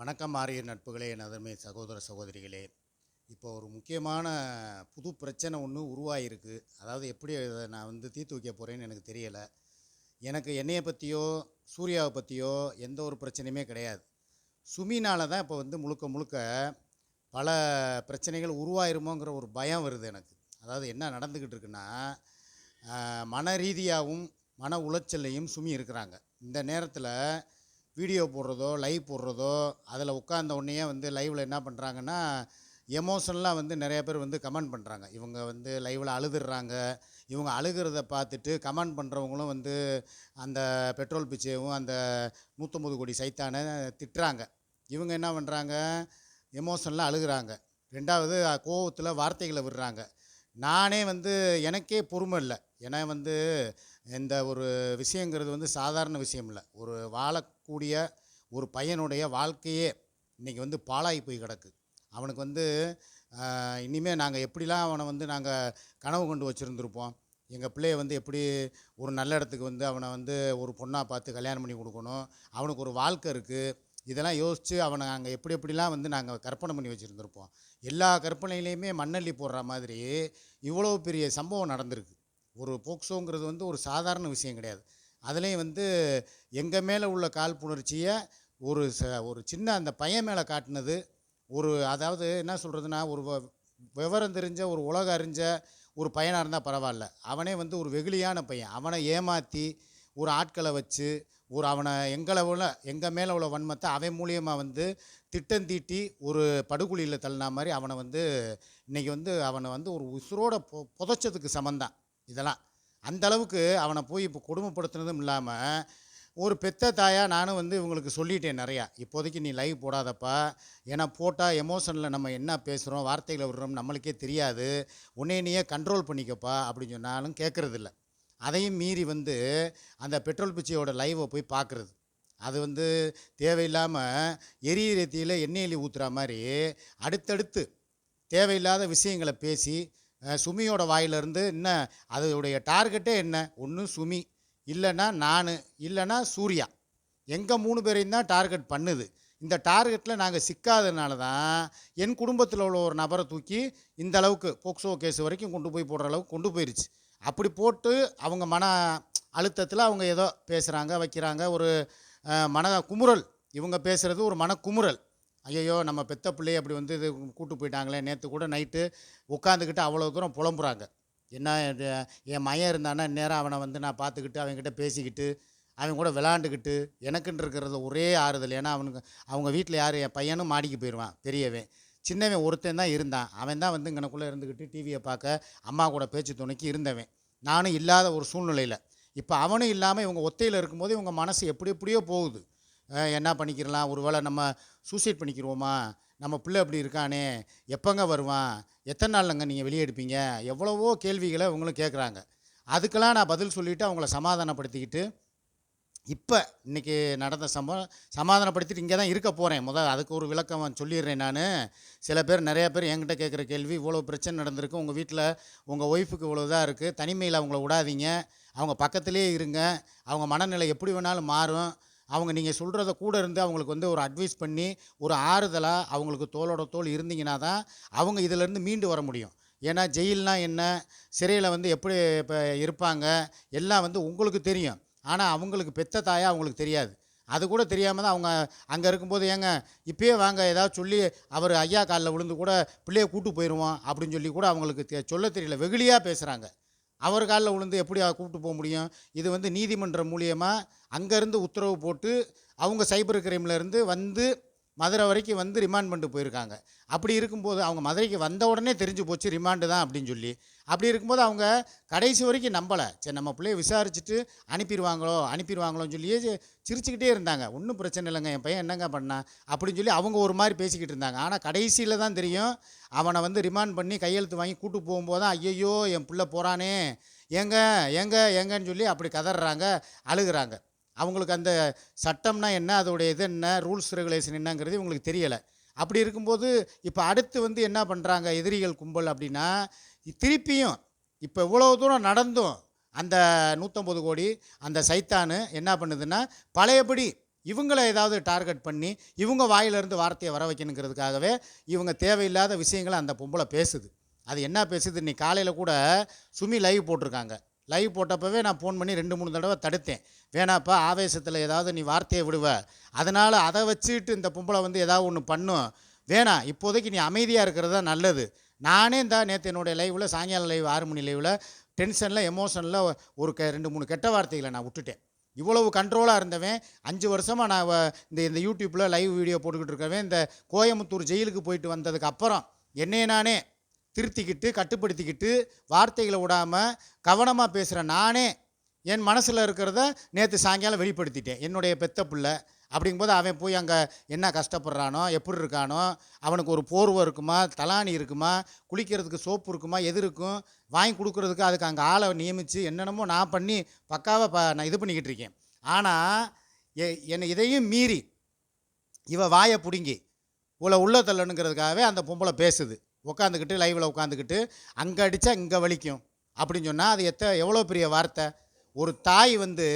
வணக்கம் ஆரிய நட்புகளே என் சகோதர சகோதரிகளே. இப்போ ஒரு முக்கியமான புது பிரச்சனை ஒன்று உருவாகிருக்கு அதாவது எப்படி இதை நான் வந்து தீர்த்து வைக்க போகிறேன்னு எனக்கு தெரியலை. எனக்கு என்னையை பற்றியோ சூர்யாவை பற்றியோ எந்த ஒரு பிரச்சனையுமே கிடையாது. சுமினால் தான் இப்போ வந்து முழுக்க முழுக்க பல பிரச்சனைகள் உருவாயிருமோங்கிற ஒரு பயம் வருது எனக்கு. அதாவது என்ன நடந்துக்கிட்டு இருக்குன்னா மன ரீதியாகவும் மன உளைச்சல்லையும் சுமி இருக்கிறாங்க. இந்த நேரத்தில் வீடியோ போடுறதோ லைவ் போடுறதோ அதில் உட்கார்ந்த உடனேயே வந்து லைவில் என்ன பண்ணுறாங்கன்னா எமோஷனலாக வந்து நிறைய பேர் வந்து கமெண்ட் பண்ணுறாங்க இவங்க வந்து லைவில் அழுதுடுறாங்க இவங்க அழுகிறத பார்த்துட்டு கமெண்ட் பண்ணுறவங்களும் வந்து அந்த பெட்ரோல் பிச்சையும் அந்த நூற்றம்பது கோடி சைத்தானை திட்டுறாங்க. இவங்க என்ன பண்ணுறாங்க எமோஷனலாக அழுகிறாங்க. ரெண்டாவது கோவத்தில் வார்த்தைகளை விடுறாங்க. நானே வந்து எனக்கே பொறுமை இல்லை. ஏன்னா வந்து இந்த ஒரு விஷயங்கிறது வந்து சாதாரண விஷயம் இல்லை. ஒரு வாழக்கூடிய ஒரு பையனுடைய வாழ்க்கையே இன்றைக்கி வந்து பாழாகி போய் கிடக்கு. அவனுக்கு வந்து இனிமேல் நாங்கள் எப்படிலாம் அவனை வந்து நாங்கள் கனவு கொண்டு வச்சுருந்துருப்போம்? எங்கள் பிள்ளைய வந்து எப்படி ஒரு நல்ல இடத்துக்கு வந்து அவனை வந்து ஒரு பொண்ணாக பார்த்து கல்யாணம் பண்ணி கொடுக்கணும்? அவனுக்கு ஒரு வாழ்க்கை இருக்குது இதெல்லாம் யோசித்து அவனை நாங்கள் எப்படி எப்படிலாம் வந்து நாங்கள் கற்பனை பண்ணி வச்சுருந்துருப்போம். எல்லா கற்பனையிலையுமே மண்ணள்ளி போடுற மாதிரி இவ்வளோ பெரிய சம்பவம் நடந்திருக்கு. ஒரு போக்சோங்கிறது வந்து ஒரு சாதாரண விஷயம் கிடையாது. அதுலேயும் வந்து எங்கள் மேலே உள்ள காழ்ப்புணர்ச்சியை ஒரு ச ஒரு சின்ன அந்த பையன் மேலே காட்டினது ஒரு அதாவது என்ன சொல்கிறதுனா ஒரு விவரம் தெரிஞ்ச ஒரு உலக அறிஞ்ச ஒரு பையனாக இருந்தால் பரவாயில்ல. அவனே வந்து ஒரு வெகுளியான பையன். அவனை ஏமாற்றி ஒரு ஆட்களை வச்சு ஒரு அவனை எங்களை உள்ள எங்கள் மேலே உள்ள வன்மத்தை அவன் மூலியமாக வந்து திட்டம் தீட்டி ஒரு படுகுழியில் தள்ளினா மாதிரி அவனை வந்து இன்றைக்கி வந்து அவனை வந்து ஒரு உசுரோட பொ புதைச்சதுக்கு சமந்தான். இதெல்லாம். அந்த அளவுக்கு அவனை போய் இப்போ கொடுமைப்படுத்துனதும் இல்லாமல் ஒரு பெத்த தாயாக நானும் வந்து இவங்களுக்கு சொல்லிட்டேன் நிறையா. இப்போதைக்கு நீ லைவ் போடாதப்பா. ஏன்னா போட்டால் எமோஷனில் நம்ம என்ன பேசுகிறோம் வார்த்தைகளை விடுறோம் நம்மளுக்கே தெரியாது. உன்னைய நீயே கண்ட்ரோல் பண்ணிக்கப்பா அப்படின்னு சொன்னாலும் கேட்குறதில்ல அதையும் மீறி வந்து அந்த பெட்ரோல் பிச்சையோட லைவை போய் பார்க்குறது. அது வந்து தேவையில்லாமல் எரியிற ரீதியில் எண்ணெய் எலி ஊற்றுற மாதிரி அடுத்தடுத்து தேவையில்லாத விஷயங்களை பேசி சுமியோட வாயிலிருந்து என்ன அதோடைய டார்கெட்டே என்ன? ஒன்று சுமி இல்லைன்னா நான் இல்லைன்னா சூர்யா. எங்கள் மூணு பேரையும் தான் டார்கெட் பண்ணுது. இந்த டார்கெட்டில் நாங்கள் சிக்காதனால தான் என் குடும்பத்தில் உள்ள ஒரு நபரை தூக்கி இந்த அளவுக்கு போக்சோ கேஸ் வரைக்கும் கொண்டு போய் போடுற அளவுக்கு கொண்டு போயிருச்சு. அப்படி போட்டு அவங்க மன அழுத்தத்தில் அவங்க ஏதோ பேசுகிறாங்க வைக்கிறாங்க. ஒரு மன குமுறல். இவங்க பேசுகிறது ஒரு மன குமுறல். ஐயையோ நம்ம பெத்த பிள்ளையை அப்படி வந்து இது கூட்டு போயிட்டாங்களே. நேற்று கூட நைட்டு உட்காந்துக்கிட்டு அவ்வளோ தூரம் புலம்புறாங்க. என்ன என் மயம் இருந்தானா நேரம் அவனை வந்து நான் பார்த்துக்கிட்டு அவங்ககிட்ட பேசிக்கிட்டு அவன் கூட விளாண்டுக்கிட்டு எனக்குன்னு இருக்கிறது ஒரே ஆறுதல். ஏன்னா அவனுக்கு அவங்க வீட்டில் யார்? என் பையனும் மாடிக்கு போயிடுவான் பெரியவன். சின்னவன் ஒருத்தன் தான் இருந்தான். அவன் தான் வந்து இங்கனக்குள்ளே இருந்துக்கிட்டு டிவியை பார்க்க அம்மா கூட பேச்சு துணைக்கு இருந்தவன். நானும் இல்லாத ஒரு சூழ்நிலையில். இப்போ அவனும் இல்லாமல் இவங்க ஒத்தையில் இருக்கும்போது இவங்க மனசு எப்படி எப்படியோ போகுது. என்ன பண்ணிக்கிறலாம்? ஒருவேளை நம்ம சூசைட் பண்ணிக்கிறோமா நம்ம பிள்ளை அப்படி இருக்கானே? எப்போங்க வருவான்? எத்தனை நாள்லங்க நீங்கள் வெளியே எடுப்பீங்க? எவ்வளவோ கேள்விகளை இவங்களும் கேட்குறாங்க அதுக்கெல்லாம் நான் பதில் சொல்லிவிட்டு அவங்கள சமாதானப்படுத்திக்கிட்டு இப்போ இன்றைக்கி நடந்த சம்பவம் சமாதானப்படுத்திட்டு இங்கே தான் இருக்க போகிறேன் முதல் அதுக்கு ஒரு விளக்கம் சொல்லிடுறேன் நான். சில பேர் நிறைய பேர் என்கிட்ட கேட்குற கேள்வி இவ்வளோ பிரச்சனை நடந்திருக்கு. உங்கள் வீட்டில் உங்கள் ஒய்ஃபுக்கு இவ்வளோ இதாக இருக்குது தனிமையில் அவங்கள விடாதீங்க. அவங்க பக்கத்துலேயே இருங்க. அவங்க மனநிலை எப்படி வேணாலும் மாறும். அவங்க நீங்கள் சொல்கிறத கூட இருந்து அவங்களுக்கு வந்து ஒரு அட்வைஸ் பண்ணி ஒரு ஆறுதலாக அவங்களுக்கு தோளோட தோல் இருந்தீங்கன்னா தான் அவங்க இதிலேருந்து மீண்டு வர முடியும். ஏன்னா ஜெயில்னா என்ன? சிறையில் வந்து எப்படி இப்போ இருப்பாங்க? எல்லாம் வந்து உங்களுக்கு தெரியும். ஆனால் அவங்களுக்கு பெத்த தாயா அவங்களுக்கு தெரியாது. அது கூட தெரியாமல் தான் அவங்க அங்கே இருக்கும்போது ஏங்க இப்பயே வாங்க ஏதாவது சொல்லி அவர் ஐயா காலில் விழுந்து கூட பிள்ளைய கூட்டு போயிடுவோம் அப்படின்னு சொல்லி கூட அவங்களுக்கு தெ- சொல்ல தெரியல. வெகுளியாக பேசுகிறாங்க அவர் காலில் விழுந்து எப்படி கூப்பிட்டு போக முடியும்? இது வந்து நீதிமன்றம் மூலியமாக அங்கேருந்து உத்தரவு போட்டு அவங்க சைபர் கிரைம்லேருந்து வந்து மதுரை வரைக்கும் வந்து ரிமாண்ட் பண்ணிட்டு போயிருக்காங்க. அப்படி இருக்கும்போது அவங்க மதுரைக்கு வந்த உடனே தெரிஞ்சு போச்சு ரிமாண்டு தான் அப்படின்னு சொல்லி. அப்படி இருக்கும்போது அவங்க கடைசி வரைக்கும் நம்பலை. சரி நம்ம பிள்ளைய விசாரிச்சுட்டு அனுப்பிடுவாங்களோ அனுப்பிடுவாங்களோன்னு சொல்லியே சிரிச்சுக்கிட்டே இருந்தாங்க. ஒன்றும் பிரச்சனை இல்லைங்க என் பையன் என்னங்க பண்ணான் அப்படின்னு சொல்லி அவங்க ஒரு மாதிரி பேசிக்கிட்டு இருந்தாங்க. ஆனால் கடைசியில் தான் தெரியும் அவனை வந்து ரிமாண்ட் பண்ணி கையெழுத்து வாங்கி கூட்டு போகும்போது தான் ஐயையோ என் பிள்ளை போகிறானே ஏங்க எங்க எங்கன்னு சொல்லி அப்படி கதறாங்க அழுகுறாங்க. அவங்களுக்கு அந்த சட்டம்னா என்ன அதோடைய இது என்ன ரூல்ஸ் ரெகுலேஷன் என்னங்கிறது இவங்களுக்கு தெரியலை. அப்படி இருக்கும்போது இப்போ அடுத்து வந்து என்ன பண்ணுறாங்க எதிரிகள் கும்பல் அப்படின்னா திருப்பியும் இப்போ இவ்வளோ தூரம் நடந்தும் அந்த நூற்றம்பது கோடி அந்த சைத்தானு என்ன பண்ணுதுன்னா பழையபடி இவங்கள ஏதாவது டார்கெட் பண்ணி இவங்க வாயிலிருந்து வார்த்தையை வர வைக்கணுங்கிறதுக்காகவே இவங்க தேவையில்லாத விஷயங்களை அந்த பொம்பளை பேசுது. அது என்ன பேசுது? இன்னைக்கு காலையில் கூட சுமி லைவ் போட்டிருக்காங்க. லைவ் போட்டப்பவே நான் ஃபோன் பண்ணி ரெண்டு மூணு தடவை தடுத்தேன். வேணாப்பா ஆவேசத்தில் ஏதாவது நீ வார்த்தையை விடுவ. அதனால் அதை வச்சுட்டு இந்த பொம்பளை வந்து ஏதாவது ஒன்று பண்ணும். வேணாம் இப்போதைக்கு நீ அமைதியாக இருக்கிறது தான் நல்லது. நானே இந்த நேற்று என்னுடைய லைவில் சாயங்காலம் லைவ் ஆறு மணி லைவில் டென்ஷனில் எமோஷனில் ஒரு கெ ரெண்டு மூணு கெட்ட வார்த்தைகளை நான் விட்டுட்டேன். இவ்வளவு கண்ட்ரோலாக இருந்தவன் அஞ்சு வருஷமாக நான் இந்த இந்த யூடியூப்பில் லைவ் வீடியோ போட்டுக்கிட்டு இருக்கவன் இந்த கோயம்புத்தூர் ஜெயிலுக்கு போயிட்டு வந்ததுக்கு அப்புறம் என்னையே நானே திருத்திக்கிட்டு கட்டுப்படுத்திக்கிட்டு வார்த்தைகளை விடாமல் கவனமாக பேசுகிற நானே என் மனசில் இருக்கிறத நேற்று சாயங்காலம் வெளிப்படுத்திட்டேன். என்னுடைய பெத்த பிள்ளை அப்படிங்கும்போது அவன் போய் அங்கே என்ன கஷ்டப்படுறானோ எப்படி இருக்கானோ அவனுக்கு ஒரு போர்வை இருக்குமா தலானி இருக்குமா குளிக்கிறதுக்கு சோப்பு இருக்குமா எது இருக்கும் வாங்கி கொடுக்குறதுக்கு அதுக்கு அங்கே ஆளை நியமித்து என்னென்னமோ நான் பண்ணி பக்காவாக ப நான் இது பண்ணிக்கிட்டு இருக்கேன். ஆனால் எ என்னை இதையும் மீறி இவ வாயை பிடுங்கி உள்ள உள்ள தள்ளணுங்கிறதுக்காகவே அந்த பொம்பளை பேசுது. உட்காந்துக்கிட்டு லைவில் உட்காந்துக்கிட்டு அங்கே அடித்தா இங்கே வலிக்கும். அப்படின்னு சொன்னால் அது எத்த எவ்வளோ பெரிய வார்த்தை? ஒரு தாய் வந்து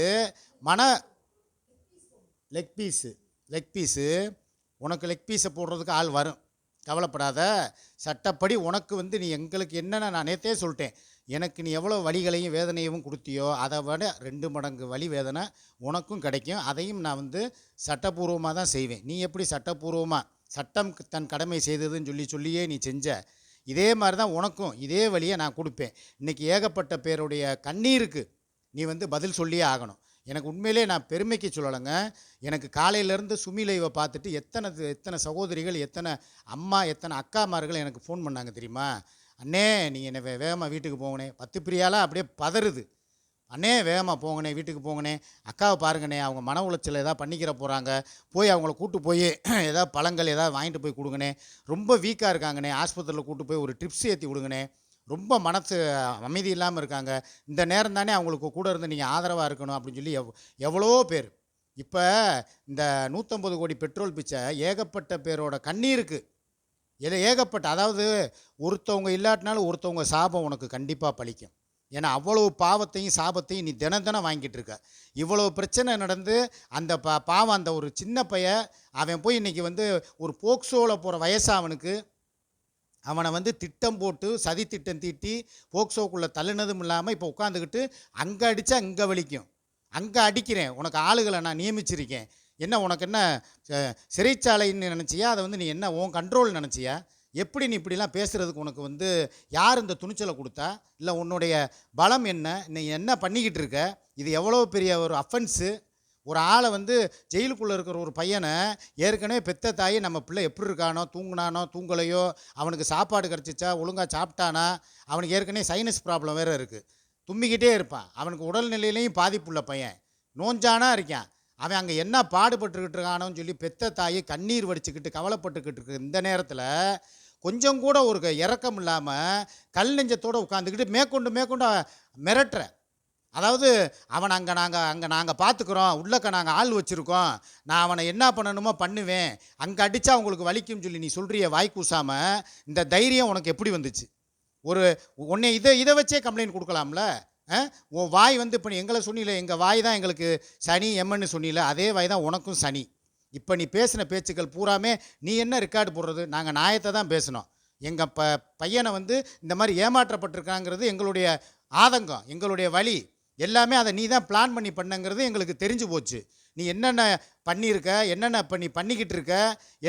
மன லெக் பீஸு லெக் பீஸு உனக்கு லெக் பீஸை போடுறதுக்கு ஆள் வரும். கவலைப்படாத. சட்டப்படி உனக்கு வந்து நீ எங்களுக்கு என்னென்ன நான் நேற்றே சொல்லிட்டேன். எனக்கு நீ எவ்வளோ வலிகளையும் வேதனையும் கொடுத்தியோ அதை விட ரெண்டு மடங்கு வலி வேதனை உனக்கும் கிடைக்கும். அதையும் நான் வந்து சட்டப்பூர்வமாக தான் செய்வேன். நீ எப்படி சட்டப்பூர்வமாக சட்டம் தன் கடமை செய்ததுன்னு சொல்லி சொல்லியே நீ செஞ்ச இதே மாதிரி தான் உனக்கும் இதே வழியை நான் கொடுப்பேன். இன்றைக்கி ஏகப்பட்ட பேருடைய கண்ணீருக்கு நீ வந்து பதில் சொல்லியே ஆகணும். எனக்கு உண்மையிலே நான் பெருமைக்கு சொல்லலைங்க. எனக்கு காலையிலேருந்து சுமிலைவை பார்த்துட்டு எத்தனை எத்தனை சகோதரிகள் எத்தனை அம்மா எத்தனை அக்காமார்கள் எனக்கு ஃபோன் பண்ணாங்க தெரியுமா? அண்ணே நீ என்னை வே வேகமாக வீட்டுக்கு போகணே பத்து பிரியாலாம் அப்படியே பதறுது. அண்ணே வேகமாக போங்கண்ணே வீட்டுக்கு போங்கண்ணே. அக்காவை பாருங்கண்ணே அவங்க மன உளைச்சல் எதாவது பண்ணிக்கிற போகிறாங்க போய் அவங்கள கூட்டு போய் ஏதாவது பழங்கள் ஏதாவது வாங்கிட்டு போய் கொடுங்கண்ணே. ரொம்ப வீக்காக இருக்காங்கண்ணே. ஆஸ்பத்திரியில் கூட்டு போய் ஒரு ட்ரிப்ஸ் ஏற்றி விடுங்கண்ணே. ரொம்ப மனசு அமைதி இல்லாமல் இருக்காங்க. இந்த நேரம் தானே அவங்களுக்கு கூட இருந்து நீங்கள் ஆதரவாக இருக்கணும் அப்படின்னு சொல்லி எவ் எவ்வளோ பேர். இப்போ இந்த நூற்றம்பது கோடி பெட்ரோல் பிச்சை ஏகப்பட்ட பேரோட கண்ணீருக்கு. இதில் ஏகப்பட்ட அதாவது ஒருத்தவங்க இல்லாட்டினாலும் ஒருத்தவங்க சாபம் உனக்கு கண்டிப்பாக பழிக்கும். ஏன்னா அவ்வளவு பாவத்தையும் சாபத்தையும் நீ தினம் தினம் வாங்கிட்டு இருக்க. இவ்வளோ பிரச்சனை நடந்து அந்த பா பாவம் அந்த ஒரு சின்ன பைய அவன் போய் இன்றைக்கி வந்து ஒரு போக்சோவில் போகிற வயசு அவனுக்கு. அவனை வந்து திட்டம் போட்டு சதி திட்டம் தீட்டி போக்சோக்குள்ளே தள்ளுனதும் இல்லாமல் இப்போ உட்காந்துக்கிட்டு அங்கே அடித்தா இங்கே வலிக்கும். அங்கே அடிக்கிறேன். உனக்கு ஆளுகளை நான் நியமிச்சிருக்கேன். என்ன உனக்கு என்ன சிறைச்சாலைன்னு நினச்சியா? அதை வந்து நீ என்ன உன் கண்ட்ரோல் நினச்சியா? எப்படி நீ இப்படிலாம் பேசுகிறதுக்கு உனக்கு வந்து யார் இந்த துணிச்சலை கொடுத்தா? இல்லை உன்னுடைய பலம் என்ன? நீ என்ன பண்ணிக்கிட்டு இருக்க? இது எவ்வளோ பெரிய ஒரு அஃபென்ஸு ஒரு ஆளை வந்து ஜெயிலுக்குள்ளே இருக்கிற ஒரு பையனை ஏற்கனவே பெத்த தாயி நம்ம பிள்ளை எப்படி இருக்கானோ? தூங்கினானோ? தூங்கலையோ? அவனுக்கு சாப்பாடு கிடச்சிச்சா? ஒழுங்காக சாப்பிட்டானா? அவனுக்கு ஏற்கனவே சைனஸ் ப்ராப்ளம் வேறு இருக்குது தும்மிக்கிட்டே இருப்பான். அவனுக்கு உடல்நிலையிலையும் பாதிப்புள்ள பையன். நோஞ்சானா இருக்கான். அவன் அங்கே என்ன பாடுபட்டுக்கிட்டு இருக்கானோன்னு சொல்லி பெத்த தாயை கண்ணீர் வடிச்சுக்கிட்டு கவலைப்பட்டுக்கிட்டு இருக்கு. இந்த நேரத்தில் கொஞ்சம் கூட ஒரு இறக்கம் இல்லாமல் கல் நெஞ்சத்தோடு உட்காந்துக்கிட்டு மேற்கொண்டு மேற்கொண்டு மிரட்டுற. அதாவது அவன் அங்கே நாங்கள் அங்கே நாங்கள் பார்த்துக்குறோம் உள்ளக்க நாங்கள் ஆள் வச்சுருக்கோம் நான் அவனை என்ன பண்ணணுமோ பண்ணுவேன் அங்கே அடித்தா உங்களுக்கு வலிக்கும்னு சொல்லி நீ சொல்கிறிய வாய் கூசாமல் இந்த தைரியம் உனக்கு எப்படி வந்துச்சு? ஒரு உன்னை இதை இதை வச்சே கம்ப்ளைண்ட் கொடுக்கலாம்ல? ஆ? உன் வாய் வந்து இப்போ நீ எங்களை சொன்னில எங்கள் வாய் தான் எங்களுக்கு சனி எம்மன்னு சொன்னில அதே வாய் தான் உனக்கும் சனி. இப்போ நீ பேசின பேச்சுக்கள் பூராமே நீ என்ன ரெக்கார்டு போடுறது? நாங்கள் நியாயத்தை தான் பேசினோம் எங்கள் ப பையனை வந்து இந்த மாதிரி ஏமாற்றப்பட்டிருக்காங்கிறது எங்களுடைய ஆதங்கம் எங்களுடைய வழி. எல்லாமே அதை நீ தான் பிளான் பண்ணி பண்ணங்கிறது எங்களுக்கு தெரிஞ்சு போச்சு. நீ என்னென்ன பண்ணியிருக்க? என்னென்ன இப்போ நீ பண்ணிக்கிட்டு இருக்க?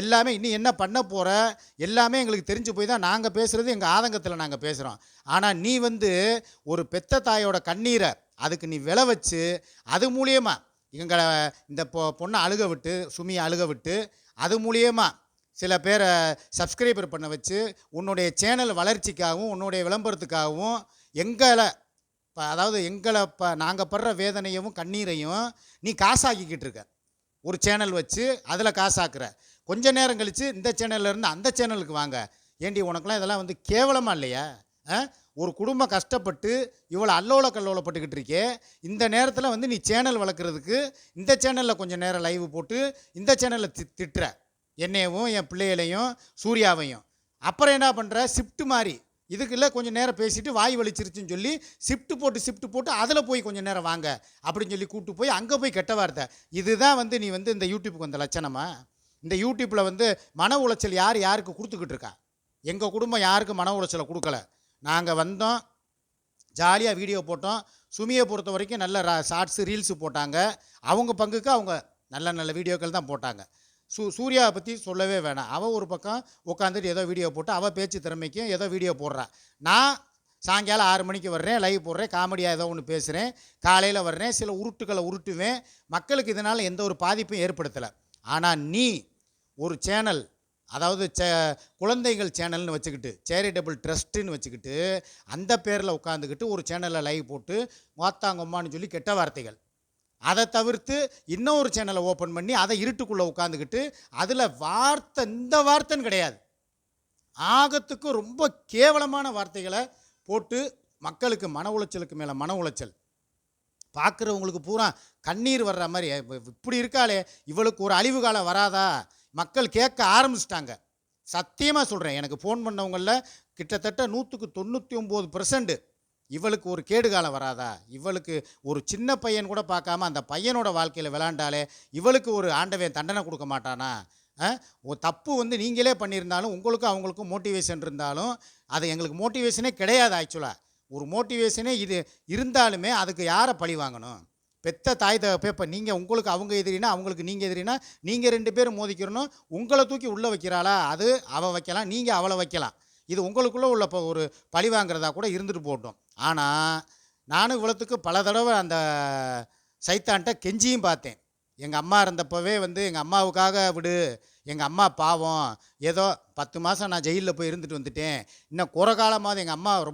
எல்லாமே நீ என்ன பண்ண போகிற எல்லாமே எங்களுக்கு தெரிஞ்சு போய் தான் நாங்கள் பேசுகிறது எங்கள் ஆதங்கத்தில் நாங்கள் பேசுகிறோம் ஆனால் நீ வந்து ஒரு பெத்த தாயோட கண்ணீரை அதுக்கு நீ விளை வச்சு அது மூலியமாக எங்களை இந்த பொ பொண்ணை அழுக விட்டு சுமியை அழுக விட்டு அது மூலியமாக சில பேரை சப்ஸ்கிரைபர் பண்ண வச்சு உன்னுடைய சேனல் வளர்ச்சிக்காகவும் உன்னுடைய விளம்பரத்துக்காகவும் எங்களை இப்போ அதாவது எங்களை இப்போ நாங்கள் படுற வேதனையும் கண்ணீரையும் நீ காசாக்கிக்கிட்டு இருக்க. ஒரு சேனல் வச்சு அதில் காசாக்குற. கொஞ்ச நேரம் கழித்து இந்த சேனல்லேருந்து அந்த சேனலுக்கு வாங்க. ஏண்டி உனக்குலாம் இதெல்லாம் வந்து கேவலமாக இல்லையா? ஆ? ஒரு குடும்பம் கஷ்டப்பட்டு இவ்வளோ அல்லோல கல்லோலப்பட்டுக்கிட்டு இருக்கே இந்த நேரத்தில் வந்து நீ சேனல் வளர்க்குறதுக்கு இந்த சேனலில் கொஞ்சம் நேரம் லைவ் போட்டு இந்த சேனலில் தி திட்டுற. என்னையவும் என் பிள்ளைகளையும் சூர்யாவையும். அப்புறம் என்ன பண்ணுற ஷிஃப்ட் மாதிரி இதுக்குள்ள கொஞ்சம் நேரம் பேசிட்டு வாய் வலிச்சிருச்சுன்னு சொல்லி ஷிஃப்ட் போட்டு ஷிஃப்ட் போட்டு அதில் போய் கொஞ்சம் நேரம் வாங்க அப்படின்னு சொல்லி கூப்பிட்டு போய் அங்கே போய் கெட்ட வார்த்தை. இதுதான் வந்து நீ வந்து இந்த யூடியூப்புக்கு வந்த லட்சணமா? இந்த யூடியூப்பில் வந்து மன உளைச்சல் யார் யாருக்கு கொடுத்துக்கிட்டு இருக்கா? எங்கள் குடும்பம் யாருக்கு மன உளைச்சலை கொடுக்கல? நாங்கள் வந்தோம். ஜாலியாக வீடியோ போட்டோம். சுமியை பொறுத்த வரைக்கும் நல்ல ஷார்ட்ஸு ரீல்ஸு போட்டாங்க. அவங்க பங்குக்கு அவங்க நல்ல நல்ல வீடியோக்கள் தான் போட்டாங்க. சூ சூர்யாவை பற்றி சொல்லவே வேணாம். அவள் ஒரு பக்கம் உட்காந்துட்டு ஏதோ வீடியோ போட்டு அவள் பேச்சு திறமைக்கும் ஏதோ வீடியோ போடுறா. நான் சாயங்காலம் ஆறு மணிக்கு வர்றேன் லைவ் போடுறேன் காமெடியாக ஏதோ ஒன்று பேசுகிறேன் காலையில் வர்றேன் சில உருட்டுக்களை உருட்டுவேன். மக்களுக்கு இதனால் எந்த ஒரு பாதிப்பும் ஏற்படுத்தலை. ஆனால் நீ ஒரு சேனல் அதாவது சே குழந்தைகள் சேனல்னு வச்சுக்கிட்டு சேரிட்டபிள் ட்ரஸ்ட்டுன்னு வச்சுக்கிட்டு அந்த பேரில் உட்காந்துக்கிட்டு ஒரு சேனலில் லைவ் போட்டு வாத்தாங்கம்மான்னு சொல்லி கெட்ட வார்த்தைகள். அதை தவிர்த்து இன்னொரு சேனலை ஓப்பன் பண்ணி அதை இருட்டுக்குள்ளே உட்காந்துக்கிட்டு அதில் வார்த்தை இந்த வார்த்தைன்னு கிடையாது. ஆகத்துக்கு ரொம்ப கேவலமான வார்த்தைகளை போட்டு மக்களுக்கு மன உளைச்சலுக்கு மேலே மன உளைச்சல். பார்க்குறவங்களுக்கு பூரா கண்ணீர் வர்ற மாதிரி இப்படி இருக்காளே இவளுக்கு ஒரு அழிவு காலம் வராதா? மக்கள் கேட்க ஆரம்பிச்சிட்டாங்க. சத்தியமாக சொல்கிறேன் எனக்கு ஃபோன் பண்ணவங்களில் கிட்டத்தட்ட நூற்றுக்கு தொண்ணூற்றி ஒம்பது இவளுக்கு ஒரு கேடுகாலம் வராதா? இவளுக்கு ஒரு சின்ன பையன் கூட பார்க்காம அந்த பையனோட வாழ்க்கையில் விளாண்டாலே இவளுக்கு ஒரு ஆண்டவன் தண்டனை கொடுக்க மாட்டானா? ஒரு தப்பு வந்து நீங்களே பண்ணியிருந்தாலும் உங்களுக்கும் அவங்களுக்கும் மோட்டிவேஷன் இருந்தாலும் அது எங்களுக்கு மோட்டிவேஷனே கிடையாது ஆக்சுவலாக ஒரு மோட்டிவேஷனே இது இருந்தாலுமே அதுக்கு யாரை பழி வாங்கணும்? பெத்த தாய் தகப்பே இப்போ நீங்கள் உங்களுக்கு அவங்க எதிரினா அவங்களுக்கு நீங்கள் எதிரினா நீங்கள் ரெண்டு பேரும் மோதிக்கிறணும். உங்களை தூக்கி உள்ளே வைக்கிறாளா? அது அவள் வைக்கலாம் நீங்கள் அவளை வைக்கலாம். இது உங்களுக்குள்ளே உள்ள இப்போ ஒரு பழி வாங்குறதா கூட இருந்துட்டு போட்டோம் ஆனால் நானும் இவ்வளோத்துக்கு பல தடவை அந்த சைத்தான்ட்ட கெஞ்சியும் பார்த்தேன். எங்கள் அம்மா இருந்தப்பவே வந்து எங்கள் அம்மாவுக்காக விடு எங்கள் அம்மா பாவம் ஏதோ பத்து மாதம் நான் ஜெயிலில் போய் இருந்துட்டு வந்துட்டேன். இன்னும் குறை காலமாவது எங்கள் அம்மா ரொம்ப